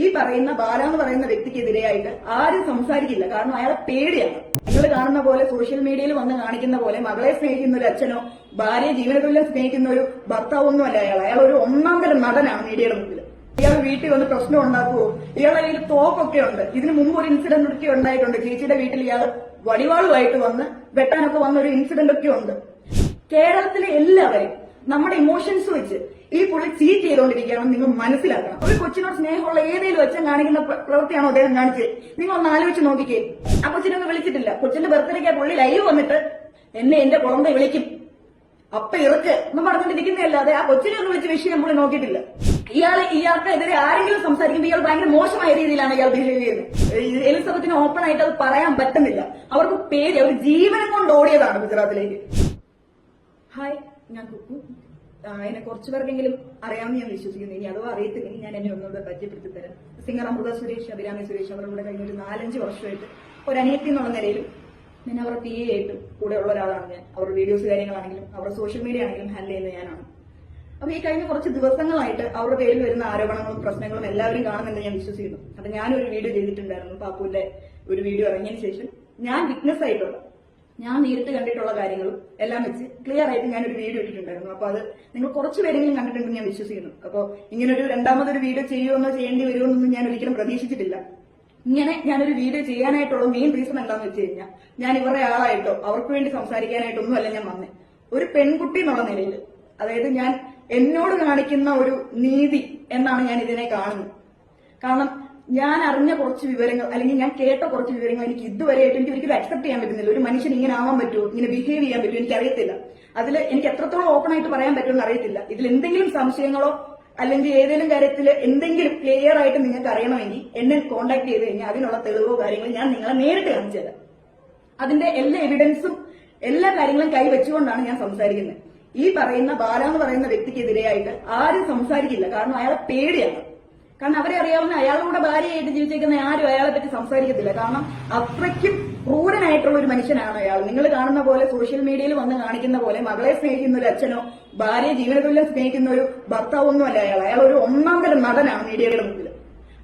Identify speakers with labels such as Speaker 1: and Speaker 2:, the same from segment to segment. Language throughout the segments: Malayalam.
Speaker 1: ഈ പറയുന്ന ബാല എന്ന് പറയുന്ന വ്യക്തിക്കെതിരെയായിട്ട് ആരും സംസാരിക്കില്ല. കാരണം അയാളെ പേടിയാണ്. നിങ്ങൾ കാണുന്ന പോലെ സോഷ്യൽ മീഡിയയിൽ വന്ന് കാണിക്കുന്ന പോലെ മകളെ സ്നേഹിക്കുന്ന ഒരു അച്ഛനോ ഭാര്യയെ ജീവനതുല്യം സ്നേഹിക്കുന്ന ഒരു ഭർത്താവൊന്നുമല്ല അയാൾ. അയാൾ ഒരു ഒന്നാം തരം നടനാണ് മീഡിയയുടെ മുമ്പിൽ. ഇയാൾ വീട്ടിൽ വന്ന് പ്രശ്നം ഉണ്ടാക്കുവോ? ഇയാൾ കയ്യിൽ തോക്കൊക്കെ ഉണ്ട്. ഇതിനു മുമ്പ് ഒരു ഇൻസിഡന്റ് ഒക്കെ ഉണ്ടായിട്ടുണ്ട്. ചേച്ചിയുടെ വീട്ടിൽ ഇയാൾ വടിവാളുമായിട്ട് വന്ന് വെട്ടാനൊക്കെ വന്ന ഒരു ഇൻസിഡന്റ് ഒക്കെ ഉണ്ട്. കേരളത്തിലെ എല്ലാവരും നമ്മുടെ ഇമോഷൻസ് വെച്ച് ഈ പുള്ളി ചീറ്റ് ചെയ്തുകൊണ്ടിരിക്കുകയാണ് നിങ്ങൾ മനസ്സിലാക്കണം. ഒരു കൊച്ചിനോട് സ്നേഹമുള്ള ഏതെങ്കിലും അച്ഛൻ കാണിക്കുന്ന പ്രവൃത്തിയാണോ അദ്ദേഹം കാണിച്ചത്? നിങ്ങൾ ഒന്ന് ആലോചിച്ച് നോക്കിക്കേ. ആ കൊച്ചിനൊന്നും വിളിച്ചിട്ടില്ല. കൊച്ചിന്റെ ബർത്ത്ഡേക്ക് പുള്ളി ലൈവ് വന്നിട്ട് എന്നെ എന്റെ കുളമ്പ വിളിക്കും. അപ്പ ഇറക്ക്. എന്ന് പറഞ്ഞുകൊണ്ടിരിക്കുന്നതല്ലാതെ ആ കൊച്ചിനെ ഒന്ന് വിളിച്ച് വിഷയം പുള്ളി നോക്കിയിട്ടില്ല. ഇയാളെ ഇയാൾക്കെതിരെ ആരെങ്കിലും സംസാരിക്കുമ്പോൾ ഇയാൾ ഭയങ്കര മോശമായ രീതിയിലാണ് ഇയാൾ ബിഹേവ് ചെയ്യുന്നത്. എലിസബത്തിന് ഓപ്പൺ ആയിട്ട് അത് പറയാൻ പറ്റുന്നില്ല. അവർക്ക് പേര് അവർ ജീവനം കൊണ്ട് ഓടിയതാണ് ഗുജറാത്തിലേക്ക്. ഹായ് ഞാൻ കുക്കു. എന്നെ കുറച്ചു പേർക്കെങ്കിലും അറിയാമെന്ന് ഞാൻ വിശ്വസിക്കുന്നു. ഇനി അഥവാ അറിയത്തില്ലെങ്കിൽ ഞാൻ എന്നെ ഒന്നുകൂടെ പരിചയപ്പെടുത്തി തരാം സിംഗർ അമൃത സുരേഷ് അഭിരാമി സുരേഷ് അവരുടെ കൂടെ കഴിഞ്ഞ ഒരു നാലഞ്ച് വർഷമായിട്ട് ഒരു അനിയത്തി എന്നുള്ള നിലയിലും ഞാൻ അവരുടെ പി എ ആയിട്ട് കൂടെ ഉള്ള ഒരാളാണ് ഞാൻ. അവരുടെ വീഡിയോസ് കാര്യങ്ങളാണെങ്കിലും അവരുടെ സോഷ്യൽ മീഡിയ ആണെങ്കിലും ഹാൻഡിൽ ചെയ്യുന്ന ഞാനാണ്. അപ്പൊ ഈ കഴിഞ്ഞ കുറച്ച് ദിവസങ്ങളായിട്ട് അവരുടെ പേരിൽ വരുന്ന ആരോപണങ്ങളും പ്രശ്നങ്ങളും എല്ലാവരും കാണുന്നുണ്ട് ഞാൻ വിശ്വസിക്കുന്നു. അപ്പൊ ഞാനൊരു വീഡിയോ ചെയ്തിട്ടുണ്ടായിരുന്നു പാപ്പുവിന്റെ ഒരു വീഡിയോ ഇറങ്ങിയതിന് ശേഷം. ഞാൻ വിറ്റ്നസ് ആയിട്ടുള്ള ഞാൻ നേരിട്ട് കണ്ടിട്ടുള്ള കാര്യങ്ങളും എല്ലാം വെച്ച് ക്ലിയർ ആയിട്ട് ഞാനൊരു വീഡിയോ ഇട്ടിട്ടുണ്ടായിരുന്നു. അപ്പൊ അത് നിങ്ങൾ കുറച്ച് പേരെങ്കിലും കണ്ടിട്ടുണ്ടെന്ന് ഞാൻ വിശ്വസിക്കുന്നു. അപ്പോൾ ഇങ്ങനൊരു രണ്ടാമതൊരു വീഡിയോ ചെയ്യുമെന്നോ ചെയ്യേണ്ടി വരുമെന്നൊന്നും ഞാൻ ഒരിക്കലും പ്രതീക്ഷിച്ചിട്ടില്ല. ഇങ്ങനെ ഞാനൊരു വീഡിയോ ചെയ്യാനായിട്ടുള്ള മെയിൻ റീസൺ എന്താണെന്ന് വെച്ച് കഴിഞ്ഞാൽ ഞാൻ ഇവരുടെ ആളായിട്ടോ അവർക്ക് വേണ്ടി സംസാരിക്കാനായിട്ടൊന്നും അല്ല ഞാൻ വന്നേ. ഒരു പെൺകുട്ടി എന്നുള്ള നിലയിൽ അതായത് ഞാൻ എന്നോട് കാണിക്കുന്ന ഒരു നീതി എന്നാണ് ഞാൻ ഇതിനെ കാണുന്നത്. കാരണം ഞാൻ അറിഞ്ഞ കുറച്ച് വിവരങ്ങൾ അല്ലെങ്കിൽ ഞാൻ കേട്ട കുറച്ച് വിവരങ്ങൾ എനിക്ക് ഇതുവരെയായിട്ട് എനിക്ക് ഒരിക്കലും അക്സെപ്റ്റ് ചെയ്യാൻ പറ്റുന്നില്ല. ഒരു മനുഷ്യൻ ഇങ്ങനെ ആവാൻ പറ്റുമോ? ഇങ്ങനെ ബിഹേവ് ചെയ്യാൻ പറ്റുമോ? എനിക്ക് അറിയത്തില്ല അതിൽ എനിക്ക് എത്രത്തോളം ഓപ്പൺ ആയിട്ട് പറയാൻ പറ്റുമെന്ന് അറിയത്തില്ല. ഇതിൽ എന്തെങ്കിലും സംശയങ്ങളോ അല്ലെങ്കിൽ ഏതെങ്കിലും കാര്യത്തിൽ എന്തെങ്കിലും ക്ലിയർ ആയിട്ട് നിങ്ങൾക്ക് അറിയണമെങ്കിൽ എന്നെ കോൺടാക്ട് ചെയ്ത് കഴിഞ്ഞാൽ അതിനുള്ള തെളിവോ കാര്യങ്ങളും ഞാൻ നിങ്ങളെ നേരിട്ട് കാണിച്ചു തരാം. അതിന്റെ എല്ലാ എവിഡൻസും എല്ലാ കാര്യങ്ങളും കൈവച്ചുകൊണ്ടാണ് ഞാൻ സംസാരിക്കുന്നത്. ഈ പറയുന്ന ബാല എന്ന് പറയുന്ന വ്യക്തിക്കെതിരെയായിട്ട് ആരും സംസാരിക്കില്ല. കാരണം അയാളെ പേടിയാണ്. കാരണം അവരെ അറിയാവുന്ന അയാളുടെ ഭാര്യയായിട്ട് ജീവിച്ചേക്കുന്ന ആരും അയാളെ പറ്റി സംസാരിക്കത്തില്ല. കാരണം അത്രയ്ക്കും ക്രൂരനായിട്ടുള്ള ഒരു മനുഷ്യനാണ് അയാൾ. നിങ്ങൾ കാണുന്ന പോലെ സോഷ്യൽ മീഡിയയിൽ വന്ന് കാണിക്കുന്ന പോലെ മകളെ സ്നേഹിക്കുന്ന ഒരു അച്ഛനോ ഭാര്യയെ ജീവിതത്തിലും സ്നേഹിക്കുന്ന ഒരു ഭർത്താവൊന്നുമല്ല അയാൾ. അയാൾ ഒരു ഒന്നാം തരം നടനാണ് മീഡിയകളുടെ മുമ്പിൽ.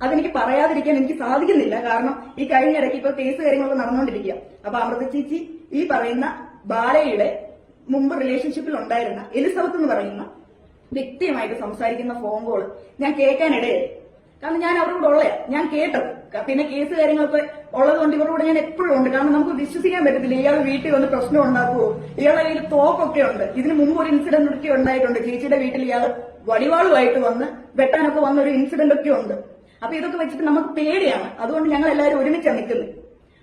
Speaker 1: അതെനിക്ക് പറയാതിരിക്കാൻ എനിക്ക് സാധിക്കുന്നില്ല. കാരണം ഈ കഴിഞ്ഞ ഇടയ്ക്ക് ഇപ്പൊ കേസ് കാര്യങ്ങളൊക്കെ നടന്നുകൊണ്ടിരിക്കുക. അപ്പൊ അമൃത ചേച്ചി ഈ പറയുന്ന ബാലയുടെ മുമ്പ് റിലേഷൻഷിപ്പിൽ ഉണ്ടായിരുന്ന എലിസബത്ത് എന്ന് പറയുന്ന വ്യക്തിയുമായിട്ട് സംസാരിക്കുന്ന ഫോൺ കോൾ ഞാൻ കേൾക്കാനിടയായി. കാരണം ഞാൻ അവരോട് ഉള്ളയാ. ഞാൻ കേട്ടത്. പിന്നെ കേസ് കാര്യങ്ങളൊക്കെ ഉള്ളത് കൊണ്ട് ഇവരോട് ഞാൻ എപ്പോഴും ഉണ്ട്. കാരണം നമുക്ക് വിശ്വസിക്കാൻ പറ്റത്തില്ല. ഇയാൾ വീട്ടിൽ വന്ന് പ്രശ്നം ഉണ്ടാക്കുമോ ഇയാളുടെ കയ്യിൽ തോക്കൊക്കെ ഉണ്ട്. ഇതിന് മുമ്പ് ഒരു ഇൻസിഡന്റ് ഒക്കെ ഉണ്ടായിട്ടുണ്ട്. ചേച്ചിയുടെ വീട്ടിൽ ഇയാൾ വടിവാളുമായിട്ട് വന്ന് വെട്ടാനൊക്കെ വന്ന ഒരു ഇൻസിഡന്റ് ഒക്കെ ഉണ്ട്. അപ്പൊ ഇതൊക്കെ വെച്ചിട്ട് നമുക്ക് പേടിയാണ്. അതുകൊണ്ട് ഞങ്ങൾ എല്ലാവരും ഒരുമിച്ചാണ് നിൽക്കുന്നത്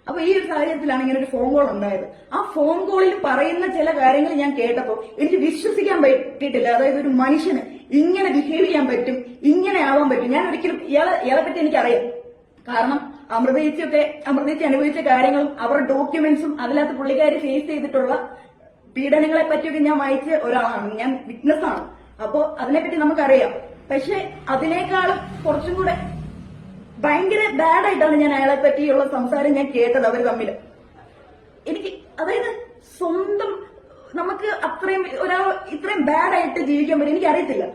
Speaker 1: അപ്പൊ ഈ ഒരു സാഹചര്യത്തിലാണ് ഇങ്ങനെ ഒരു ഫോൺ കോൾ ഉണ്ടായത്. ആ ഫോൺ കോളിൽ പറയുന്ന ചില കാര്യങ്ങൾ ഞാൻ കേട്ടപ്പോൾ എനിക്ക് വിശ്വസിക്കാൻ പറ്റിയിട്ടില്ല. അതായത് ഒരു മനുഷ്യന് ഇങ്ങനെ ബിഹേവ് ചെയ്യാൻ പറ്റും ഇങ്ങനെ ആവാൻ പറ്റും. ഞാൻ ഒരിക്കലും ഇയാളെ ഇയാളെ പറ്റി എനിക്കറിയാം. കാരണം അമൃതേച്ചിയൊക്കെ അമൃതേച്ചി അനുഭവിച്ച കാര്യങ്ങളും അവരുടെ ഡോക്യുമെന്റ്സും അതിനകത്ത് പുള്ളിക്കാരി ഫേസ് ചെയ്തിട്ടുള്ള പീഡനങ്ങളെ പറ്റിയൊക്കെ ഞാൻ വായിച്ച ഒരാളാണ്. ഞാൻ വിറ്റ്നസ് ആണ്. അപ്പോ അതിനെപ്പറ്റി നമുക്കറിയാം. പക്ഷെ അതിനേക്കാളും കുറച്ചും കൂടെ ഭയങ്കര ബാഡായിട്ടാണ് ഞാൻ അയാളെ പറ്റിയുള്ള സംസാരം ഞാൻ കേട്ടത് അവർ തമ്മിൽ എനിക്ക് അതായത് സ്വന്തം നമുക്ക് അത്രയും ഒരാൾ ഇത്രയും ബാഡ് ആയിട്ട് ജീവിക്കാൻ പറ്റും. എനിക്ക് അറിയത്തില്ല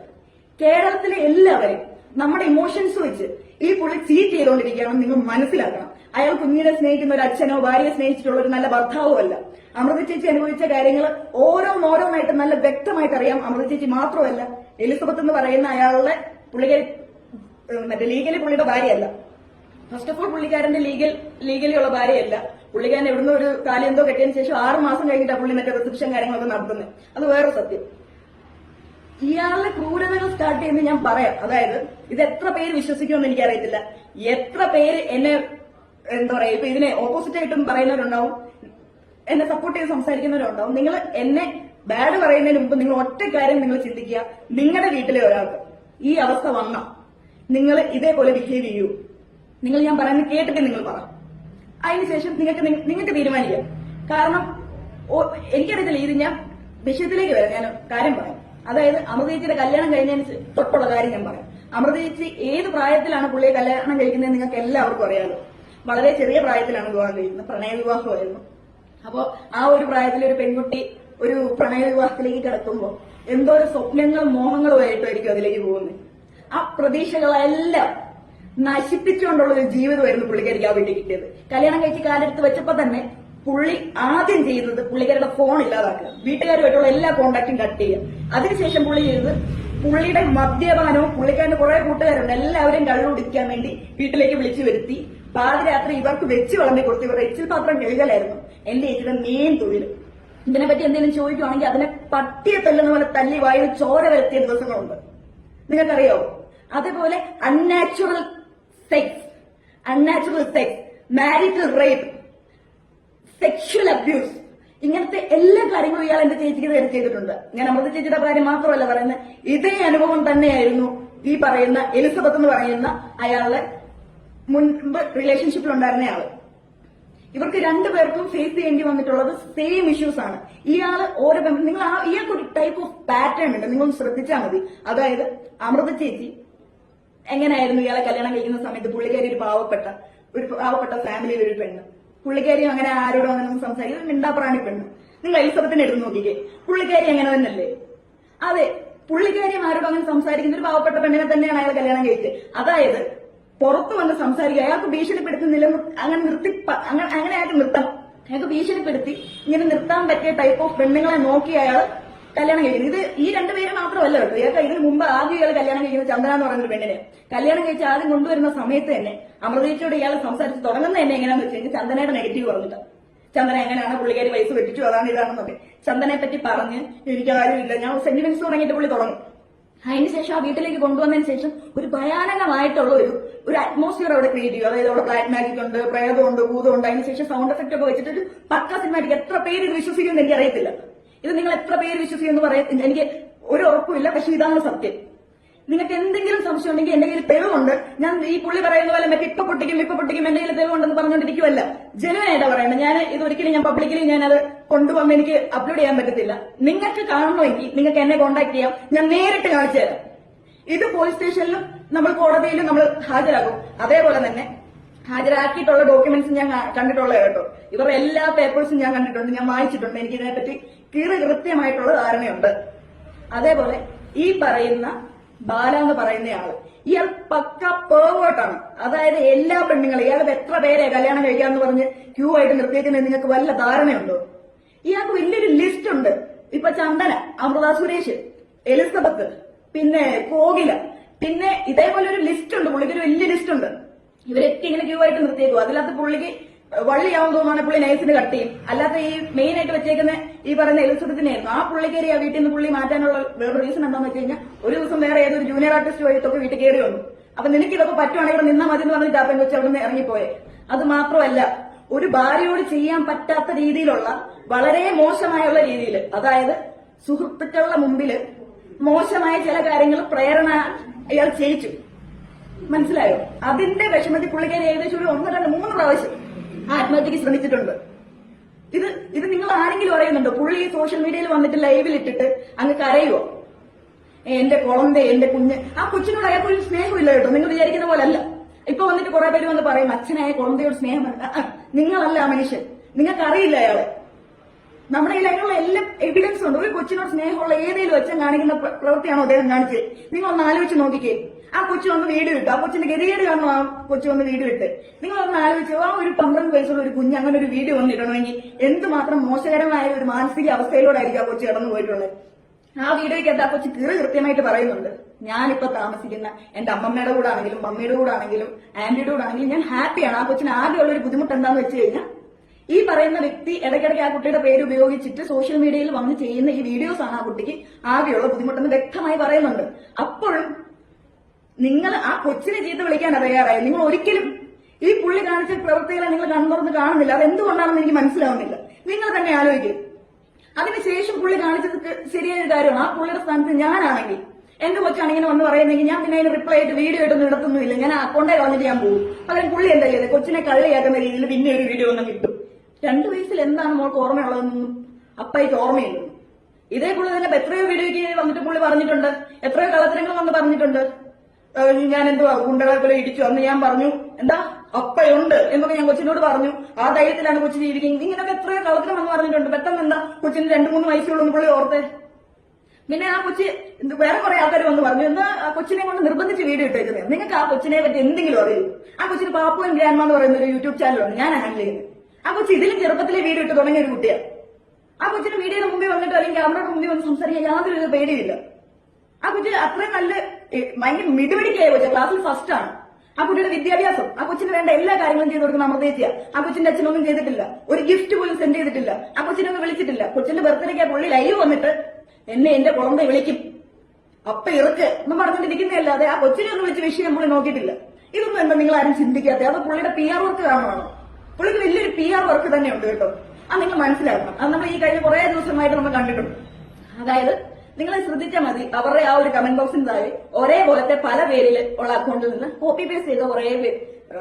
Speaker 1: കേരളത്തിലെ എല്ലാവരും നമ്മുടെ ഇമോഷൻസ് വെച്ച് ഈ പുള്ളി ചീറ്റ് ചെയ്തുകൊണ്ടിരിക്കുകയാണ് നിങ്ങൾ മനസ്സിലാക്കണം. അയാൾ കുഞ്ഞിനെ സ്നേഹിക്കുന്ന ഒരു അച്ഛനോ ഭാര്യയെ സ്നേഹിച്ചിട്ടുള്ള ഒരു നല്ല ഭർത്താവോ അല്ല. അമൃത ചേച്ചി അനുഭവിച്ച കാര്യങ്ങൾ ഓരോന്നോരോന്നായിട്ട് നല്ല വ്യക്തമായിട്ട് അറിയാം. അമൃത ചേച്ചി മാത്രമല്ല എലിസബത്ത് എന്ന് പറയുന്ന അയാളുടെ പുള്ളിക്കാരി മറ്റേ ലീഗലി പുള്ളിയുടെ ഭാര്യയല്ല. ഫസ്റ്റ് ഓഫ് ഓൾ പുള്ളിക്കാരന്റെ ലീഗൽ ലീഗലി ഉള്ള ഭാര്യയല്ല. പുള്ളിക്കാരൻ എവിടുന്ന് ഒരു കാലം എന്തോ കെട്ടിയതിന് ശേഷം ആറ് മാസം കഴിഞ്ഞിട്ടാണ് പുള്ളി മറ്റേ റിസപ്ഷൻ കാര്യങ്ങളൊക്കെ നടത്തുന്നത് അത് വേറെ സത്യം. ഇയാളുടെ ക്രൂരതകൾ സ്റ്റാർട്ട് ചെയ്യുന്നത് ഞാൻ പറയാം. അതായത് ഇത് എത്ര പേര് വിശ്വസിക്കുമെന്ന് എനിക്കറിയത്തില്ല. എത്ര പേര് എന്നെ എന്താ പറയാ ഇപ്പൊ ഇതിനെ ഓപ്പോസിറ്റ് ആയിട്ടും പറയുന്നവരുണ്ടാവും. എന്നെ സപ്പോർട്ട് ചെയ്ത് സംസാരിക്കുന്നവരുണ്ടാവും. നിങ്ങൾ എന്നെ ബാഡ് പറയുന്നതിന് മുമ്പ് നിങ്ങൾ ഒറ്റ കാര്യം നിങ്ങൾ ചിന്തിക്കുക. നിങ്ങളുടെ വീട്ടിലെ ഒരാൾക്ക് ഈ അവസ്ഥ വന്ന നിങ്ങൾ ഇതേപോലെ ബിഹേവ് ചെയ്യൂ. നിങ്ങൾ ഞാൻ പറയുന്നത് കേട്ടിട്ട് നിങ്ങൾ പറ. അതിനുശേഷം നിങ്ങൾക്ക് നിങ്ങൾക്ക് തീരുമാനിക്കാം. കാരണം എനിക്കറിയത്തില്ല ഇത് ഞാൻ വിഷയത്തിലേക്ക് വരാം. ഞാൻ കാര്യം പറയാം. അതായത് അമൃതേച്ചിയുടെ കല്യാണം കഴിഞ്ഞതിന് തൊട്ടുള്ള കാര്യം ഞാൻ പറയാം. അമൃതേച്ചി ഏത് പ്രായത്തിലാണ് പുള്ളിയെ കല്യാണം കഴിക്കുന്നത് നിങ്ങൾക്ക് എല്ലാവർക്കും അറിയാലോ. വളരെ ചെറിയ പ്രായത്തിലാണ് വിവാഹം കഴിക്കുന്നത്. പ്രണയ വിവാഹമായിരുന്നു. അപ്പോ ആ ഒരു പ്രായത്തിൽ ഒരു പെൺകുട്ടി ഒരു പ്രണയ വിവാഹത്തിലേക്ക് കിടക്കുമ്പോൾ എന്തോ ഒരു സ്വപ്നങ്ങളും മോഹങ്ങളുമായിട്ടായിരിക്കും അതിലേക്ക് പോകുന്നത്. ആ പ്രതീക്ഷകളെല്ലാം നശിപ്പിച്ചുകൊണ്ടുള്ള ഒരു ജീവിതമായിരുന്നു പുള്ളിക്കാരിക്ക് ആ വീട്ടിൽ കിട്ടിയത്. കല്യാണം കഴിച്ച് കാലെടുത്ത് വെച്ചപ്പോ തന്നെ പുള്ളി ആദ്യം ചെയ്തത് പുള്ളിക്കാരുടെ ഫോൺ ഇല്ലാതാക്കുക. വീട്ടുകാരുമായിട്ടുള്ള എല്ലാ കോണ്ടാക്റ്റും കട്ട് ചെയ്യുക. അതിനുശേഷം പുള്ളി ചെയ്തത് പുള്ളിയുടെ മദ്യപാനവും പുള്ളിക്കാരന്റെ കുറെ കൂട്ടുകാരുണ്ട്. കള്ളു കള്ളുടിക്കാൻ വേണ്ടി വീട്ടിലേക്ക് വിളിച്ചു വരുത്തി. പാതിരാത്രി ഇവർക്ക് വെച്ച് വിളമ്പി കൊടുത്ത്. ഇവർ എച്ചിൽ പാത്രം കഴുകലായിരുന്നു എന്റെ ഏച്ചിയുടെ മെയിൻ തൊഴിൽ ഇതിനെപ്പറ്റി എന്തെങ്കിലും ചോദിക്കുവാണെങ്കിൽ അതിനെ പട്ടിയെ തല്ലുന്ന പോലെ തല്ലി വായിൽ ചോര വരുത്തിയ ദിവസങ്ങളുണ്ട്. നിങ്ങൾക്കറിയോ? അതേപോലെ unnatural sex unnatural sex marital rape sexual abuse ഇങ്ങനത്തെ എല്ലാ കാര്യങ്ങളും ഇയാൾ എന്റെ ചേച്ചിക്ക് നേരെ ചെയ്തിട്ടുണ്ട്. ഞാൻ അമൃത ചേച്ചിയുടെ കാര്യം മാത്രമല്ല പറയുന്നത്. ഇതേ അനുഭവം തന്നെയായിരുന്നു ഈ പറയുന്ന എലിസബത്ത് എന്ന് പറയുന്ന അയാളുടെ മുൻപ് റിലേഷൻഷിപ്പിൽ ഉണ്ടായിരുന്ന ആൾ. ഇവർക്ക് രണ്ടുപേർക്കും ഫേസ് ചെയ്യേണ്ടി വന്നിട്ടുള്ളത് സെയിം ഇഷ്യൂസ് ആണ്. ഇയാൾ ഓരോ നിങ്ങൾ ആ ഇയാൾക്ക് ഒരു ടൈപ്പ് ഓഫ് പാറ്റേൺ ഉണ്ട്. നിങ്ങൾ ശ്രദ്ധിച്ചാൽ മതി. അതായത് അമൃത ചേച്ചി എങ്ങനെയായിരുന്നു ഇയാളെ കല്യാണം കഴിക്കുന്ന സമയത്ത് പുള്ളിക്കാരി ഒരു പാവപ്പെട്ട ഒരു പാവപ്പെട്ട ഫാമിലി ഒരു പെണ്ണ്. പുള്ളിക്കാരി അങ്ങനെ ആരോടും അങ്ങനെ ഒന്നും സംസാരിക്കും മിണ്ടാപ്രാണി പെണ്ണ്. നിങ്ങൾ എലിസബത്തിനെ എടുത്ത് നോക്കിക്കേ. പുള്ളിക്കാരി അങ്ങനെ തന്നെയല്ലേ? അതെ പുള്ളിക്കാരി ആരോടും അങ്ങനെ സംസാരിക്കുന്ന ഒരു പാവപ്പെട്ട പെണ്ണിനെ തന്നെയാണ് അയാൾ കല്യാണം കഴിച്ചത്. അതായത് പുറത്തു വന്ന് സംസാരിക്കുക അയാൾക്ക് ഭീഷണിപ്പെടുത്തി നില അങ്ങനെ നിർത്തി അങ്ങനെ അയാൾക്ക് നിർത്തണം. അയാൾക്ക് ഭീഷണിപ്പെടുത്തി ഇങ്ങനെ നിർത്താൻ പറ്റിയ ടൈപ്പ് ഓഫ് പെണ്ണുങ്ങളെ നോക്കി അയാൾ കല്യാണം കഴിക്കുന്നത് ഇത് ഈ രണ്ടുപേരും മാത്രമല്ല കേട്ടോ. ഇയാൾക്ക് ഇതിന് മുമ്പ് ആദ്യം ഇയാൾ കല്യാണം കഴിക്കുന്നത് ചന്ദന എന്ന് പറയുന്ന പെണ്ണിനെ. കല്യാണം കഴിച്ച് ആദ്യം കൊണ്ടുവരുന്ന സമയത്ത് തന്നെ അമൃതേച്ചോട് ഇയാൾ സംസാരിച്ച് തുടങ്ങുന്ന തന്നെ എങ്ങനെയാന്ന് വെച്ച് കഴിഞ്ഞാൽ ചന്ദനയുടെ നെഗറ്റീവ് പറഞ്ഞിട്ട്. ചന്ദന എങ്ങനെയാണ് പുള്ളിക്കാരി വയസ്സ് വെട്ടിച്ചു അതാണ് ഇതാണെന്നൊക്കെ. ചന്ദനെ പറ്റി പറഞ്ഞ് എനിക്ക് കാര്യമില്ല ഞാൻ സെന്റിമെന്റ്സ് തുടങ്ങിയിട്ട് പുള്ളി തുടങ്ങും. അതിനുശേഷം ആ വീട്ടിലേക്ക് കൊണ്ടുവന്നതിന് ശേഷം ഒരു ഭയാനകമായിട്ടുള്ള ഒരു ഒരു അറ്റ്മോസ്ഫിയർ അവിടെ ക്രിയേറ്റ് ചെയ്യും. അതായത് അവിടെ ബ്ലാക്ക് മാജിക് ഉണ്ട് പ്രേതമുണ്ട് ഭൂതമുണ്ട്. അതിനുശേഷം സൗണ്ട് എഫക്റ്റ് ഒക്കെ വെച്ചിട്ട് ഒരു പക്ക സിനിമാറ്റിക് എത്ര പേര് ഇത് വിശ്വസിക്കുമെന്ന് എനിക്ക് അറിയത്തില്ല ഇത് നിങ്ങൾ എത്ര പേര് വിശ്വസിക്കുമെന്ന് പറയത്തില്ല എനിക്ക് ഒരു ഉറപ്പുമില്ല പക്ഷെ ഇതാണ് സത്യം. നിങ്ങൾക്ക് എന്തെങ്കിലും സംശയം ഉണ്ടെങ്കിൽ എന്റെ കയ്യിൽ തെളിവുണ്ട്. ഞാൻ ഈ പുള്ളി പറയുന്ന പോലെ മറ്റേ ഇപ്പൊ പൊട്ടിക്കും ഇപ്പൊ പൊട്ടിക്കും എന്റെ കയ്യിൽ തെളിവുണ്ടെന്ന് പറഞ്ഞുകൊണ്ടിരിക്കുവല്ല. ജനുവനായിട്ടാ പറയുന്നത് ഞാൻ ഇത് ഒരിക്കലും ഞാൻ പബ്ലിക്കലി ഞാൻ അത് കൊണ്ടുവന്ന് എനിക്ക് അപ്ലോഡ് ചെയ്യാൻ പറ്റത്തില്ല. നിങ്ങൾക്ക് കാണണമെങ്കിൽ നിങ്ങൾക്ക് എന്നെ കോൺടാക്ട് ചെയ്യാം. ഞാൻ നേരിട്ട് കാണിച്ചു തരാം. ഇത് പോലീസ് സ്റ്റേഷനിലും നമ്മൾ കോടതിയിലും നമ്മൾ ഹാജരാകും. അതേപോലെ തന്നെ ഹാജരാക്കിയിട്ടുള്ള ഡോക്യുമെന്റ്സ് ഞാൻ കണ്ടിട്ടുള്ള കേട്ടോ. ഇവരുടെ എല്ലാ പേപ്പേഴ്സും ഞാൻ കണ്ടിട്ടുണ്ട് ഞാൻ വായിച്ചിട്ടുണ്ട്. എനിക്ക് ഇതിനെപ്പറ്റി കീറി കൃത്യമായിട്ടുള്ള ധാരണയുണ്ട്. അതേപോലെ ഈ പറയുന്ന ബാല എന്ന് പറയുന്നയാൾ ഇയാൾ പക്ക പേർവേർട്ടാണ് അതായത് എല്ലാ പെണ്ണുങ്ങളും ഇയാൾ എത്ര പേരെ കല്യാണം കഴിക്കാന്ന് പറഞ്ഞ് ക്യൂ ആയിട്ട് നിർത്തിയേക്കുന്നത് നിങ്ങൾക്ക് വല്ല ധാരണയുണ്ടോ? ഇയാൾക്ക് വലിയൊരു ലിസ്റ്റ് ഉണ്ട്. ഇപ്പൊ ചന്ദന അമൃത സുരേഷ് എലിസബത്ത് പിന്നെ കോകില. പിന്നെ ഇതേപോലെ ഒരു ലിസ്റ്റ് ഉണ്ട് പുള്ളിക്ക് ഒരു വലിയ ലിസ്റ്റ് ഉണ്ട്. ഇവരൊക്കെ ഇങ്ങനെ ക്യൂ ആയിട്ട് നിർത്തിയേക്കും അതിനകത്ത് പുള്ളിക്ക് വള്ളിയാവും തോന്നുവാണെങ്കിൽ പുള്ളി നൈസിന് കട്ട് ചെയ്യും. അല്ലാത്ത ഈ മെയിൻ ആയിട്ട് വെച്ചേക്കുന്ന ഈ പറയുന്ന എലിസബത്തിനായിരുന്നു ആ പുള്ളിക്കേരി ആ വീട്ടിൽ നിന്ന് പുള്ളി മാറ്റാനുള്ള വേറെ റീസൺ എന്താണെന്ന് വെച്ച് കഴിഞ്ഞാൽ ഒരു ദിവസം വേറെ ഏതൊരു ജൂനിയർ ആർട്ടിസ്റ്റ് വഴിത്തൊക്കെ വീട്ടിൽ കയറി വന്നു. അപ്പൊ നിനക്ക് ഇതൊക്കെ പറ്റുവാണെങ്കിൽ ഇവിടെ നിന്നാ മതി എന്ന് പറഞ്ഞിട്ട് ആ വെച്ച് അവിടെ നിന്ന് ഇറങ്ങിപ്പോയെ. അത് മാത്രമല്ല ഒരു ഭാര്യയോട് ചെയ്യാൻ പറ്റാത്ത രീതിയിലുള്ള വളരെ മോശമായുള്ള രീതിയിൽ അതായത് സുഹൃത്തുക്കളുടെ മുമ്പിൽ മോശമായ ചില കാര്യങ്ങൾ പ്രേരണ അയാൾ ചെയ്യിച്ചു. മനസ്സിലായോ? അതിന്റെ വിഷമത്തിൽ പുള്ളിക്കാരി ഏകദേശം ഒരു ഒന്ന് രണ്ട് മൂന്ന് പ്രാവശ്യം ആത്മഹത്യക്ക് ശ്രമിച്ചിട്ടുണ്ട്. ഇത് ഇത് നിങ്ങൾ ആരെങ്കിലും അറിയുന്നുണ്ടോ? പുള്ളി സോഷ്യൽ മീഡിയയിൽ വന്നിട്ട് ലൈവിൽ ഇട്ടിട്ട് അങ്ങ് കരയുവോ? എന്റെ കുളന്തേ എന്റെ കുഞ്ഞ്. ആ കൊച്ചിനോട് അയാൾക്ക് ഒരു സ്നേഹമില്ല കേട്ടോ. നിങ്ങൾ വിചാരിക്കുന്ന പോലെ അല്ല ഇപ്പൊ വന്നിട്ട് കുറെ പേര് വന്ന് പറയും അച്ഛനായ കുളന്തയോട് സ്നേഹം നിങ്ങളല്ല ആ മനുഷ്യൻ. നിങ്ങൾക്ക് അറിയില്ല അയാളെ. നമ്മുടെ കയ്യിൽ അതിനുള്ള എല്ലാ എവിഡൻസ് ഉണ്ട്. ഒരു കൊച്ചിനോട് സ്നേഹമുള്ള ഏതെങ്കിലും അച്ഛൻ കാണിക്കുന്ന പ്രവൃത്തിയാണോ അദ്ദേഹം കാണിച്ചത്? നിങ്ങൾ ഒന്ന് ആലോചിച്ച് നോക്കിക്കേ. ആ കൊച്ചു വന്ന് വീട് വിട്ടു. ആ കൊച്ചിന്റെ ഗതികേട് കാണും ആ കൊച്ചു വന്ന് വീട് വിട്ട്. നിങ്ങൾ ഒന്ന് ആലോചിച്ചു ആ ഒരു പന്ത്രണ്ട് വയസ്സുള്ള ഒരു കുഞ്ഞ് അങ്ങനെ ഒരു വീഡിയോ വന്നിട്ടുണ്ടെങ്കിൽ എന്തുമാത്രം മോശകരമായ ഒരു മാനസിക അവസ്ഥയിലൂടെയായിരിക്കും ആ കൊച്ചു കടന്നു പോയിട്ടുള്ളത്? ആ വീഡിയോയ്ക്കകത്ത് ആ കൊച്ചു കീറി കൃത്യമായിട്ട് പറയുന്നുണ്ട്. ഞാനിപ്പോ താമസിക്കുന്ന എന്റെ അമ്മമ്മയുടെ കൂടെ ആണെങ്കിലും മമ്മിയുടെ കൂടെ ആണെങ്കിലും ആന്റിയുടെ കൂടെ ആണെങ്കിലും ഞാൻ ഹാപ്പിയാണ്. ആ കൊച്ചിന് ആകെയുള്ള ഒരു ബുദ്ധിമുട്ട് എന്താന്ന് വെച്ച് കഴിഞ്ഞാൽ ഈ പറയുന്ന വ്യക്തി ഇടയ്ക്കിടയ്ക്ക് ആ കുട്ടിയുടെ പേര് ഉപയോഗിച്ചിട്ട് സോഷ്യൽ മീഡിയയിൽ വന്ന് ചെയ്യുന്ന ഈ വീഡിയോസ് ആണ് ആ കുട്ടിക്ക് ആകെയുള്ള ബുദ്ധിമുട്ടെന്ന് വ്യക്തമായി പറയുന്നുണ്ട്. അപ്പോഴും നിങ്ങൾ ആ കൊച്ചിനെ ചീത്ത വിളിക്കാൻ തയ്യാറായി. നിങ്ങൾ ഒരിക്കലും ഈ പുള്ളി കാണിച്ച പ്രവൃത്തികളെ നിങ്ങൾ കണ്ണുറന്ന് കാണുന്നില്ല. അത് എന്തുകൊണ്ടാണെന്ന് എനിക്ക് മനസ്സിലാവുന്നില്ല. നിങ്ങൾ തന്നെ ആലോചിക്കും. അതിനുശേഷം പുള്ളി കാണിച്ചത് ശരിയായ കാര്യമാണ്. ആ പുള്ളിയുടെ സ്ഥാനത്ത് ഞാനാണെങ്കിൽ എന്റെ കൊച്ചാണ് ഇങ്ങനെ വന്ന് പറയുന്നെങ്കിൽ ഞാൻ പിന്നെ അതിന് റിപ്ലൈ ആയിട്ട് വീഡിയോ ആയിട്ടൊന്നും ഇടത്തൊന്നുമില്ല ഞാൻ അക്കൗണ്ടേ കളഞ്ഞിട്ട് ഞാൻ പോകും. പകരം പുള്ളി എന്താ ചെയ്തത്? കൊച്ചിനെ കള്ളിയാക്കുന്ന രീതിയിൽ പിന്നെ ഒരു വീഡിയോ ഒന്നും കിട്ടും. രണ്ടു വയസ്സിൽ എന്താണ് മോൾക്ക് ഓർമ്മയുള്ളതെന്നൊന്നും അപ്പയ്ക്ക് ഓർമ്മയില്ല. ഇതേ പുള്ളി തന്നെ എത്രയോ വീഡിയോയ്ക്ക് വന്നിട്ട് പുള്ളി പറഞ്ഞിട്ടുണ്ട്. എത്രയോ കളത്തരങ്ങൾ വന്ന് പറഞ്ഞിട്ടുണ്ട്. ഞാൻ എന്തുവാ ഗുണ്ടകളെ പോലെ ഇടിച്ചു? അന്ന് ഞാൻ പറഞ്ഞു എന്താ? അപ്പയുണ്ട് എന്നൊക്കെ ഞാൻ കൊച്ചിനോട് പറഞ്ഞു. ആ ധൈര്യത്തിലാണ് കൊച്ചു ജീവിക്കുന്നത് ഇങ്ങനെയൊക്കെ എത്ര കളത്തിനും വന്ന് പറഞ്ഞിട്ടുണ്ട്. പെട്ടെന്ന് എന്താ? കൊച്ചിന് രണ്ടു മൂന്ന് വയസ്സുള്ളൂ പുള്ളി ഓർത്തേ. പിന്നെ ആ കൊച്ചി എന്ത് വേറെ കുറെ ആൾക്കാർ വന്ന് പറഞ്ഞു എന്നാ ആ കൊച്ചിനെ കൊണ്ട് നിർബന്ധിച്ച് വീഡിയോ ഇട്ടേക്കുന്നത് നിങ്ങൾക്ക് ആ കൊച്ചിനെ പറ്റി എന്തെങ്കിലും അറിയൂ? ആ കൊച്ചിന് പാപ്പുവൻ ഗ്രാൻഡ് എന്ന് പറയുന്ന ഒരു യൂട്യൂബ് ചാനലുണ്ട് ഞാൻ ഹാൻഡിൽ ചെയ്യുന്നത്. ആ കൊച്ചി ഇതിലും ചെറുപ്പത്തിലെ വീഡിയോ ഇട്ട് തുടങ്ങിയ ഒരു കുട്ടിയാണ് ആ കൊച്ചിന് വീഡിയോയുടെ മുമ്പിൽ വന്നിട്ട് അല്ലെങ്കിൽ ക്യാമറയുടെ മുമ്പിൽ വന്ന് സംസാരിക്കാൻ യാതൊരു പേടിയില്ല ആ കുട്ടി അത്രയും നല്ല ഭയങ്കര മിടുപിടിക്കായ കൊച്ച ക്ലാസ്സിൽ ഫസ്റ്റ് ആണ്. ആ കുട്ടിയുടെ വിദ്യാഭ്യാസം ആ കൊച്ചിന് വേണ്ട എല്ലാ കാര്യങ്ങളും ചെയ്തു കൊടുക്കുന്ന അമൃതേച്ചിയ ആ കൊച്ചിന്റെ അച്ഛനൊന്നും ചെയ്തിട്ടില്ല. ഒരു ഗിഫ്റ്റ് പോലും സെൻഡ് ചെയ്തിട്ടില്ല. ആ കൊച്ചിനൊന്നും വിളിച്ചിട്ടില്ല. കൊച്ചിന്റെ ബർത്ത്ഡേക്ക് പുള്ളി ലൈവ് വന്നിട്ട് എന്നെ എന്റെ കുളമ്പ വിളിക്കും. അപ്പ ഇറക്ക്. എന്ന് പറഞ്ഞിട്ടിരിക്കുന്നതല്ലാതെ ആ കൊച്ചിനെ ഒന്ന് വിളിച്ച് വിഷയം നമ്മൾ നോക്കിയിട്ടില്ല. ഇതൊന്നും എന്താ നിങ്ങൾ ആരും ചിന്തിക്കാത്ത അത് പുള്ളിയുടെ പി ആർ വർക്ക് കാരണമാണ് പുള്ളിക്ക് വലിയൊരു പി ആർ വർക്ക് തന്നെ ഉണ്ട് കേട്ടോ. അത് നിങ്ങൾ മനസ്സിലാക്കണം. അത് നമ്മൾ ഈ കഴിഞ്ഞ കുറെ ദിവസമായിട്ട് നമ്മൾ കണ്ടിട്ടുണ്ട്. അതായത് നിങ്ങൾ ശ്രദ്ധിച്ചാൽ മതി. അവരുടെ ആ ഒരു കമന്റ് ബോക്സിന് താഴെ ഒരേപോലത്തെ പല പേരിൽ ഉള്ള അക്കൗണ്ടിൽ നിന്ന് കോപ്പി പേസ്റ്റ് ചെയ്ത കുറേ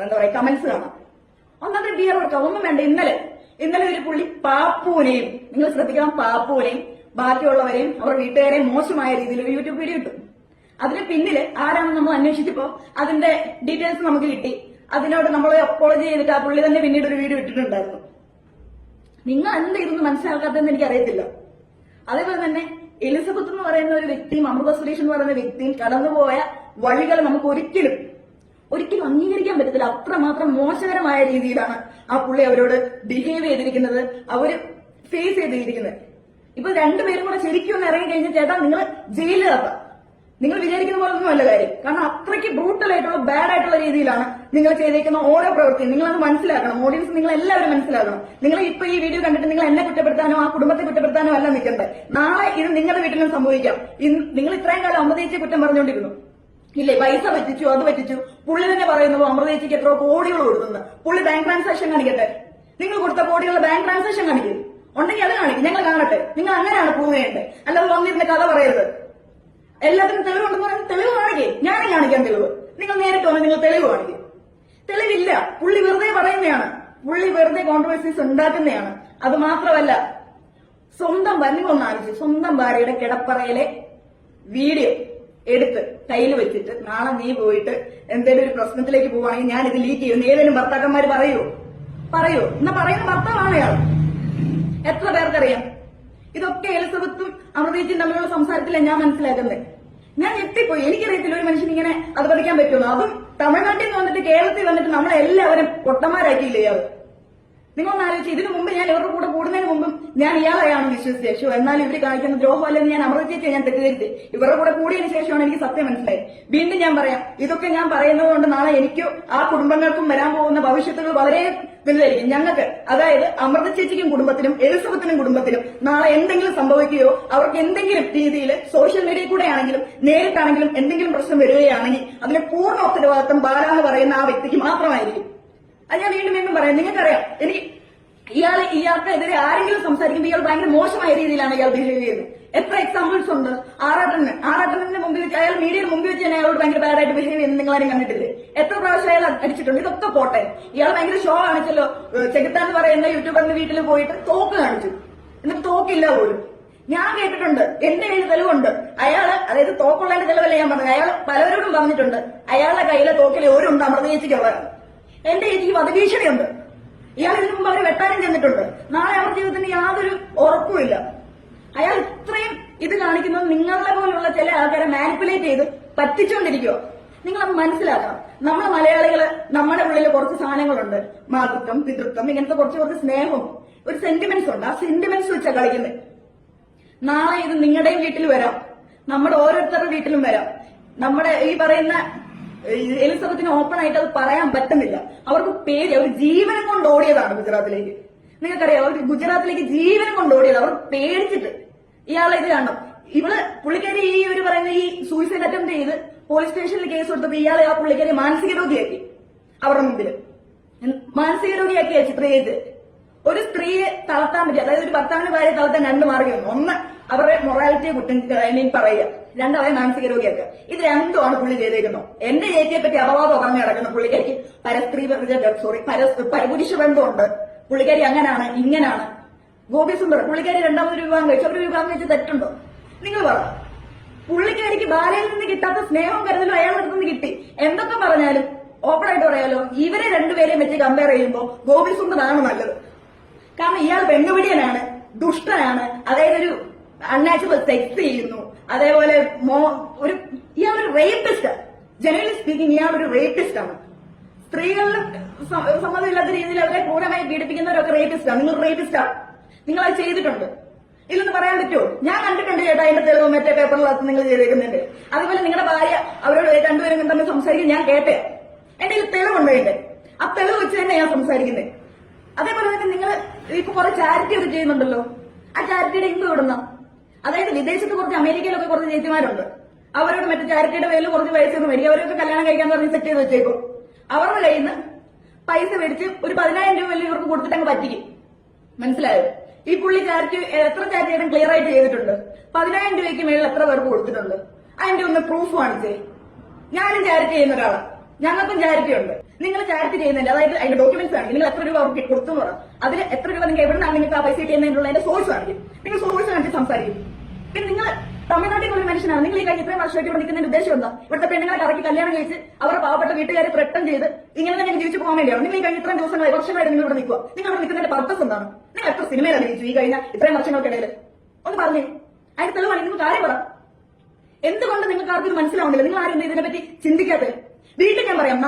Speaker 1: എന്താ പറയുക കമന്റ്സ് കാണാം. ഒന്നാമത്തെ ബിയർ കൊടുക്കാം ഒന്നും വേണ്ട. ഇന്നലെ ഇന്നലെ ഒരു പുള്ളി പാപ്പുവിനെയും നിങ്ങൾ ശ്രദ്ധിക്കണം പാപ്പുവിനെയും ബാക്കിയുള്ളവരെയും അവർ വീട്ടുകാരെയും മോശമായ രീതിയിൽ ഒരു യൂട്യൂബ് വീഡിയോ ഇട്ടു. അതിന് പിന്നിൽ ആരാണെന്ന് നമ്മൾ അന്വേഷിച്ചപ്പോ അതിന്റെ ഡീറ്റെയിൽസ് നമുക്ക് കിട്ടി. അതിനോട് നമ്മൾ അപ്പോളജി ചെയ്തിട്ട് ആ പുള്ളി തന്നെ പിന്നീട് ഒരു വീഡിയോ ഇട്ടിട്ടുണ്ടായിരുന്നു. നിങ്ങൾ എന്ത് ഇതൊന്നും മനസ്സിലാക്കാത്തതെന്ന് എനിക്ക് അറിയത്തില്ല അതേപോലെ തന്നെ എലിസബത്ത് എന്ന് പറയുന്ന ഒരു വ്യക്തിയും അമൃത സുരേഷ് എന്ന് പറയുന്ന വ്യക്തിയും കടന്നുപോയ വഴികൾ നമുക്ക് ഒരിക്കലും ഒരിക്കലും അംഗീകരിക്കാൻ പറ്റത്തില്ല. അത്രമാത്രം മോശകരമായ രീതിയിലാണ് ആ പുള്ളി അവരോട് ബിഹേവ് ചെയ്തിരിക്കുന്നത് അവർ ഫേസ് ചെയ്തിരിക്കുന്നത്. ഇപ്പൊ രണ്ടുപേരും കൂടെ ശരിക്കും ഒന്ന് ഇറങ്ങി കഴിഞ്ഞ ചേട്ടാ നിങ്ങൾ ജയിലിലാക്കാം നിങ്ങൾ വിചാരിക്കുന്ന പോലെ ഒന്നും അല്ല കാര്യം. കാരണം അത്രയ്ക്ക് ബ്രൂട്ടൽ ആയിട്ടുള്ള ബാഡ് ആയിട്ടുള്ള രീതിയിലാണ് നിങ്ങൾ ചെയ്തേക്കുന്ന ഓരോ പ്രവൃത്തിയും അത് മനസ്സിലാക്കണം. ഓഡിയൻസ് നിങ്ങൾ എല്ലാവരും മനസ്സിലാക്കണം. നിങ്ങൾ ഇപ്പൊ ഈ വീഡിയോ കണ്ടിട്ട് നിങ്ങൾ എന്നെ കുറ്റപ്പെടുത്താനോ ആ കുടുംബത്തെ കുറ്റപ്പെടുത്താനോ അല്ല നിൽക്കേണ്ടത് നാളെ ഇത് നിങ്ങളുടെ വീട്ടിലും സംഭവിക്കാം. നിങ്ങൾ ഇത്രയും കാലം അമൃതേച്ചിയെ കുറ്റം പറഞ്ഞുകൊണ്ടിരുന്നു ഇല്ലേ? പൈസ പറ്റിച്ചു അത് പറ്റിച്ചു. പുള്ളി തന്നെ പറയുന്നു അമൃതേച്ചിക്ക് എത്ര കോടികൾ കൊടുക്കുന്നു പുള്ളി ബാങ്ക് ട്രാൻസാക്ഷൻ കാണിക്കട്ടെ? നിങ്ങൾ കൊടുത്ത കോടികളുടെ ബാങ്ക് ട്രാൻസാക്ഷൻ കാണിക്കും. ഉണ്ടെങ്കിൽ അത് കാണിക്കും. ഞങ്ങൾ കാണട്ടെ. നിങ്ങൾ അങ്ങനെയാണ് പ്രൂവ് ചെയ്യേണ്ടത്. അല്ലാതെ വന്നിരുന്ന കഥ പറയരുത്. എല്ലാത്തിനും തെളിവുണ്ടെന്ന് പറയുന്നത് തെളിവ് കാണിക്കേ. ഞാനും കാണിക്കാൻ തെളിവ്. നിങ്ങൾ നേരിട്ട് വന്ന് നിങ്ങൾ തെളിവ് കാണിക്കും. തെളിവില്ല. പുള്ളി വെറുതെ പറയുന്നതാണ് പുള്ളി വെറുതെ കോൺട്രവേഴ്സീസ് ഉണ്ടാക്കുന്നതാണ് അത് മാത്രമല്ല സ്വന്തം വന്നി ആലോചിച്ചു സ്വന്തം ഭാര്യയുടെ കിടപ്പറയിലെ വീഡിയോ എടുത്ത് കയ്യിൽ വെച്ചിട്ട് നാളെ നീ പോയിട്ട് എന്തെങ്കിലും ഒരു പ്രശ്നത്തിലേക്ക് പോവാണെങ്കിൽ ഞാൻ ഇത് ലീക്ക് ചെയ്യുന്നു. ഏതെങ്കിലും ഭർത്താക്കന്മാർ പറയൂ പറയൂ എന്നാ പറയുന്ന ഭർത്താവാണ് അയാൾ എത്ര പേർക്കറിയാം? ഇതൊക്കെ എലിസബത്തും അമൃതേച്ചും തമ്മിലുള്ള സംസാരത്തിലാണ് ഞാൻ മനസ്സിലാക്കുന്നത്. ഞാൻ ഞെട്ടിപ്പോയി. എനിക്കറിയത്തില്ല ഒരു മനുഷ്യൻ ഇങ്ങനെ അത് പഠിക്കാൻ പറ്റുമോ അതും തമിഴ്നാട്ടിൽ നിന്ന് വന്നിട്ട് കേരളത്തിൽ വന്നിട്ട് നമ്മളെല്ലാവരും പൊട്ടന്മാരാക്കിയില്ലേ ഇയാൾ നിങ്ങളൊന്ന് ആലോചിച്ച് ഇതിനു മുമ്പ് ഞാൻ ഇവരുടെ കൂടെ കൂടുന്നതിന് മുമ്പും ഞാൻ ഇയാളെയാണ് വിശ്വസിച്ചത്. ശോ എന്നാൽ ഇവർ കാണിക്കുന്ന ദ്രോഹം അല്ലെങ്കിൽ ഞാൻ അമൃതേച്ചെ ഞാൻ തെറ്റിദ്ധരിച്ച്. ഇവരുടെ കൂടെ കൂടിയതിന് ശേഷമാണ് എനിക്ക് സത്യം മനസ്സിലായി വീണ്ടും ഞാൻ പറയാം ഇതൊക്കെ ഞാൻ പറയുന്നത് കൊണ്ട് നാളെ എനിക്കും ആ കുടുംബങ്ങൾക്കും വരാൻ പോകുന്ന ഭവിഷ്യത്തുകൾ വളരെ വലുതായിരിക്കും. ഞങ്ങൾക്ക് അതായത് അമൃത ചേച്ചിക്കും കുടുംബത്തിനും എലിസബത്തിനും കുടുംബത്തിനും നാളെ എന്തെങ്കിലും സംഭവിക്കുകയോ അവർക്ക് എന്തെങ്കിലും രീതിയിൽ സോഷ്യൽ മീഡിയയിൽ കൂടെ ആണെങ്കിലും നേരിട്ടാണെങ്കിലും എന്തെങ്കിലും പ്രശ്നം വരികയാണെങ്കിൽ അതിന് പൂർണ ഉത്തരവാദിത്വം ബാലാന്ന് പറയുന്ന ആ വ്യക്തിക്ക് മാത്രമായിരിക്കും. അത് ഞാൻ വീണ്ടും വീണ്ടും പറയാം നിങ്ങൾക്കറിയാം എനിക്ക് ഇയാൾ ഇയാൾക്ക് ഇയാൾക്കെതിരെ ആരെങ്കിലും സംസാരിക്കുമ്പോൾ ഇയാൾ ഭയങ്കര മോശമായ രീതിയിലാണ് ഇയാൾ ബിഹേവ് ചെയ്യുന്നത്. എത്ര എക്സാമ്പിൾസ് ഉണ്ട്. ആറാട്ടണ് ആറാട്ടണിന്റെ മുമ്പിൽ വെച്ച് അയാൾ മീഡിയയുടെ മുമ്പിൽ വെച്ച് തന്നെ അയാളോട് ഭയങ്കര ബാഡായിട്ട് ബിഹേവ് ചെയ്യുന്നത് നിങ്ങൾ ആരും കണ്ടിട്ടില്ലേ? എത്ര പ്രാവശ്യം അയാൾ അടിച്ചിട്ടുണ്ട്? ഇതൊക്കെ പോട്ടെ. ഇയാൾ ഭയങ്കര ഷോ കാണിച്ചല്ലോ ചെകുത്താൻ എന്ന് പറയുന്ന യൂട്യൂബറിന്റെ വീട്ടിൽ പോയിട്ട് തോക്ക് കാണിച്ചു. എന്നിട്ട് തോക്കില്ല പോലും. ഞാൻ കേട്ടിട്ടുണ്ട്. എന്റെ കയ്യിൽ തെളിവുണ്ട്. അയാൾ അതായത് തോക്കുള്ളതിന്റെ തെളിവല്ല ഞാൻ പറഞ്ഞത്. അയാൾ പലവരോടും പറഞ്ഞിട്ടുണ്ട്. അയാളുടെ കയ്യിലെ തോക്കിൽ ഒരുണ്ട് അമൃത ചേച്ചിക്കുള്ളതാണ് എന്റെ ചേച്ചിക്ക് വധഭീഷണിയുണ്ട്. ഇയാൾ ഇതിനു മുമ്പ് അവരെ വെട്ടാനും ചെന്നിട്ടുണ്ട്. നാളെ അവർ ജീവിതത്തിന് യാതൊരു ഉറപ്പുമില്ല. അയാൾ ഇത്രയും ഇത് കാണിക്കുന്നത് നിങ്ങളെ പോലുള്ള ചില ആൾക്കാരെ മാനിപ്പുലേറ്റ് ചെയ്ത് പറ്റിച്ചുകൊണ്ടിരിക്കുക നിങ്ങൾ അത് മനസ്സിലാക്കണം. നമ്മളെ മലയാളികൾ നമ്മുടെ ഉള്ളിൽ കുറച്ച് സാധനങ്ങളുണ്ട്. മാതൃത്വം പിതൃത്വം ഇങ്ങനത്തെ കുറച്ച് കുറച്ച് സ്നേഹവും ഒരു സെന്റിമെന്റ്സ് ഉണ്ട്. ആ സെന്റിമെന്റ്സ് വെച്ചാ കളിക്കുന്നത് നാളെ ഇത് നിങ്ങളുടെയും വീട്ടിൽ വരാം. നമ്മുടെ ഓരോരുത്തരുടെ വീട്ടിലും വരാം. നമ്മുടെ ഈ പറയുന്ന എലിസബത്തിന് ഓപ്പൺ ആയിട്ട് അത് പറയാൻ പറ്റുന്നില്ല. അവർക്ക് പേര് അവർ ജീവനം കൊണ്ട് ഓടിയതാണ് ഗുജറാത്തിലേക്ക്. നിങ്ങൾക്കറിയാം അവർ ഗുജറാത്തിലേക്ക് ജീവനം കൊണ്ട് ഓടിയത് അവർ പേടിച്ചിട്ട് ഇയാളെ ഇത് കാണണം ഇവൾ പുള്ളിക്കാരി ഈ ഒരു പറയുന്ന ഈ സൂയിസൈഡ് അറ്റംപ്റ്റ് ചെയ്ത് പോലീസ് സ്റ്റേഷനിൽ കേസ് കൊടുത്തപ്പോ ഇയാളെ ആ പുള്ളിക്കാരി മാനസിക രോഗിയാക്കി. അവരുടെ മുമ്പിൽ മാനസിക രോഗിയാക്കിയ ചിത്രീകരിച്ച്. ഒരു സ്ത്രീയെ തളർത്താൻ പറ്റിയ അതായത് ഒരു ഭർത്താവിന് ഭാര്യ തളർത്താൻ രണ്ട് മാർഗം ഒന്ന് അവരുടെ മൊറാലിറ്റിയെ കുറ്റം ഐ പറയുക. രണ്ട് മാനസിക രോഗിയൊക്കെ ഇത് രണ്ടുമാണ് പുള്ളി ചെയ്തേക്കുന്നത്. എന്റെ ചേച്ചിയെ പറ്റി അപവാദം പറഞ്ഞു കിടക്കുന്ന പുള്ളിക്കാരിക്ക് പരസ്ത്രീ സോറി പരപുരുഷ ബന്ധമുണ്ട്. പുള്ളിക്കാരി അങ്ങനാണ് ഇങ്ങനാണ്. ഗോപിസുന്ദർ പുള്ളിക്കാരി രണ്ടാമതൊരു വിവാഹം കഴിച്ചു. അവരുടെ വിവാഹം കഴിച്ച് തെറ്റുണ്ടോ? നിങ്ങൾ പറ. പുള്ളിക്കാരിക്ക് ബാലയിൽ നിന്ന് കിട്ടാത്ത സ്നേഹവും കരുതലും അയാളുടെ അടുത്ത് നിന്ന് കിട്ടി. എന്തൊക്കെ പറഞ്ഞാലും ഓപ്പൺ ആയിട്ട് പറയാലോ ഇവരെ രണ്ടുപേരെയും വെച്ച് കമ്പയർ ചെയ്യുമ്പോൾ ഗോപി ആണ് നല്ലത്. കാരണം ഇയാൾ പെണ്ണുപിടിയനാണ് ദുഷ്ടനാണ്. അതായത് ഒരു അൺനാച്ചുറൽ സെക്സ് ചെയ്യുന്നു. അതേപോലെ മോ ഒരു ഇയാൾ ഒരു റേപ്പിസ്റ്റ് ജനറലി സ്പീക്കിംഗ് ഇയാൾ ഒരു റേപ്പിസ്റ്റ് ആണ്. സ്ത്രീകളിലും സമ്മതമില്ലാത്ത രീതിയിൽ അവരെ ക്രൂരമായി പീഡിപ്പിക്കുന്നവരൊക്കെ റേപ്പിസ്റ്റാണ് നിങ്ങൾ റേപ്പിസ്റ്റാണ് നിങ്ങൾ അത് ചെയ്തിട്ടുണ്ട്. ഇല്ലെന്ന് പറയാൻ പറ്റുമോ? ഞാൻ കണ്ടിട്ടുണ്ട് ചേട്ടാ അതിന്റെ തെളിവ് മറ്റേ പേപ്പറിനകത്ത് നിങ്ങൾ ചെയ്തേക്കുന്നുണ്ട്. അതുപോലെ നിങ്ങളുടെ ഭാര്യ അവരോട് രണ്ടുപേരും തമ്മിൽ സംസാരിക്കും. ഞാൻ കേട്ടെ. എന്റെ കയ്യിൽ തെളിവുണ്ട് അതിന്റെ. ആ തെളിവ് വെച്ച് തന്നെ ഞാൻ സംസാരിക്കുന്നത് അതേപോലെ തന്നെ നിങ്ങൾ ഇപ്പൊ കുറെ ചാരിറ്റി ഒക്കെ ചെയ്യുന്നുണ്ടല്ലോ. ആ ചാരിറ്റിയുടെ ഇമ്പ് ഇടുന്ന അതായത് വിദേശത്ത് കുറച്ച് അമേരിക്കയിലൊക്കെ കുറച്ച് ചേച്ചിമാരുണ്ട്. അവരോട് മറ്റേ ചാരിറ്റിയുടെ പേരിൽ കുറച്ച് പൈസ ഒന്നും മേടിക്കും. അവരൊക്കെ കല്യാണം കഴിക്കാൻ പറഞ്ഞ് സെറ്റ് ചെയ്ത് വെച്ചേക്കും. അവരുടെ കയ്യിൽ നിന്ന് പൈസ മേടിച്ച് ഒരു പതിനായിരം രൂപ വലിയ ഇവർക്ക് കൊടുത്തിട്ട് അങ്ങ് പറ്റിക്കും. മനസ്സിലായോ? ഈ പുള്ളി ചാരിറ്റി എത്ര ചാരിറ്റി ക്ലിയർ ആയിട്ട് ചെയ്തിട്ടുണ്ട്? പതിനായിരം രൂപയ്ക്ക് മേളിൽ എത്ര പേർക്ക് കൊടുത്തിട്ടുണ്ട്? അതിന്റെ ഒന്ന് പ്രൂഫ് കാണിച്ചേ. ഞാനും ചാരിറ്റി ചെയ്യുന്ന ഒരാളാണ് ഞങ്ങൾക്കും ചാരിറ്റി ഉണ്ട്. നിങ്ങൾ ചാരിറ്റി ചെയ്യുന്നില്ല അതായത് അതിന്റെ ഡോക്യുമെന്റ്സ് ആണ് നിങ്ങൾ എത്ര രൂപ അവർക്ക് കൊടുത്തു പറ. അതിൽ എത്ര രൂപ നിങ്ങൾ എവിടെ നിന്നാണ് നിങ്ങൾക്ക് ആ പൈസ കിട്ടുന്നതിനുള്ള അതിന്റെ സോഴ്സ് കാണിക്കും നിങ്ങൾ സോഴ്സ് കാണിച്ച് സംസാരിക്കും. പിന്നെ നിങ്ങൾ തമിഴ്നാട്ടിൽ ഒരു മനുഷ്യനാണ്. നിങ്ങൾ ഈ കഴിഞ്ഞ ഇത്രയും വർഷമായിട്ട് ഇവിടെ നിൽക്കുന്നതിന്റെ ഉദ്ദേശം എന്താ? ഇവിടുത്തെ പെണ്ണുങ്ങളെ കറക്കി കല്യാണം കഴിച്ച് അവരുടെ പാവപ്പെട്ട വീട്ടുകാരെ ത്രട്ടം ചെയ്ത് ഇങ്ങനെ തന്നെ ജീവിച്ചു പോകാൻ വേണ്ടിയാണ്? നിങ്ങൾ ഈ കഴിഞ്ഞ ഇത്രയും ദിവസങ്ങളായി വർഷങ്ങളായിട്ട് നിങ്ങൾ ഇവിടെ നിൽക്കുക നിങ്ങൾ അവിടെ നിൽക്കുന്നതിന്റെ പർപ്പസ് എന്താണ്? നിങ്ങൾ എത്ര സിനിമയിൽ അഭിനയിച്ചു ഈ കഴിഞ്ഞ ഇത്രയും വർഷങ്ങൾക്കിടയിൽ? ഒന്ന് പറഞ്ഞു. അതിന് തെളിവാണ്. നിങ്ങൾ കാര്യം പറ. എന്തുകൊണ്ട് നിങ്ങൾക്ക് ആർക്കും മനസ്സിലാവുന്നില്ല? നിങ്ങൾ ആരും ഇതിനെപ്പറ്റി ചിന്തിക്കാത്തത്? വീട്ടിൽ ഞാൻ പറയാം